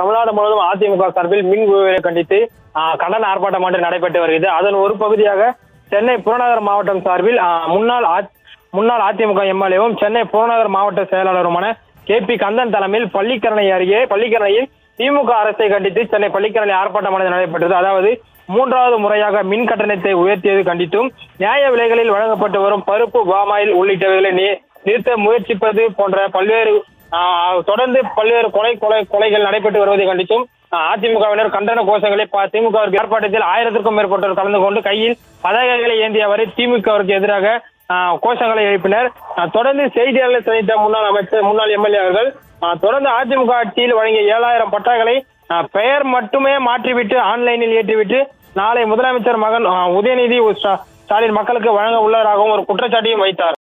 தமிழ்நாடு முழுவதும் அதிமுக சார்பில் மின் உயர்வை கண்டித்து கண்டன ஆர்ப்பாட்டம் ஒன்று நடைபெற்று வருகிறது. அதன் ஒரு பகுதியாக சென்னை புறநகர் மாவட்டம் சார்பில் முன்னாள் முன்னாள் அதிமுக எம்எல்ஏவும் சென்னை புறநகர் மாவட்ட செயலாளருமான கே பி கந்தன் தலைமையில் பள்ளிக்கரணை அருகே பள்ளிக்கரணையில் திமுக அரசை கண்டித்து சென்னை பள்ளிக்கரணை ஆர்ப்பாட்டமானது நடைபெற்றது. அதாவது மூன்றாவது முறையாக மின் கட்டணத்தை உயர்த்தியது கண்டித்தும் நியாய விலைகளில் வழங்கப்பட்டு வரும் பருப்பு பாமாயில் உள்ளிட்டவைகளை நிறுத்த முயற்சிப்பது போன்ற பல்வேறு தொடர்ந்து பல்வேறு கொலை கொலை கொலைகள் நடைபெற்று வருவதை கண்டித்தும் அதிமுகவினர் கண்டன கோஷங்களை திமுக திமுகவிற்கு ஆர்ப்பாட்டத்தில் ஆயிரத்திற்கும் மேற்பட்டோர் கலந்து கொண்டு கையில் பதாகைகளை ஏந்தியவரை திமுகவிற்கு எதிராக கோஷங்களை எழுப்பினர். தொடர்ந்து செய்தியாளர்களை சந்தித்த முன்னாள் அமைச்சர் முன்னாள் எம்எல்ஏ அவர்கள் தொடர்ந்து அதிமுக ஆட்சியில் வழங்கிய ஏழாயிரம் பட்டாக்களை பெயர் மட்டுமே மாற்றிவிட்டு ஆன்லைனில் ஏற்றிவிட்டு நாளை முதலமைச்சர் மகன் உதயநிதி ஸ்டாலின் மக்களுக்கு வழங்க உள்ளதாகவும் ஒரு குற்றச்சாட்டையும் வைத்தார்.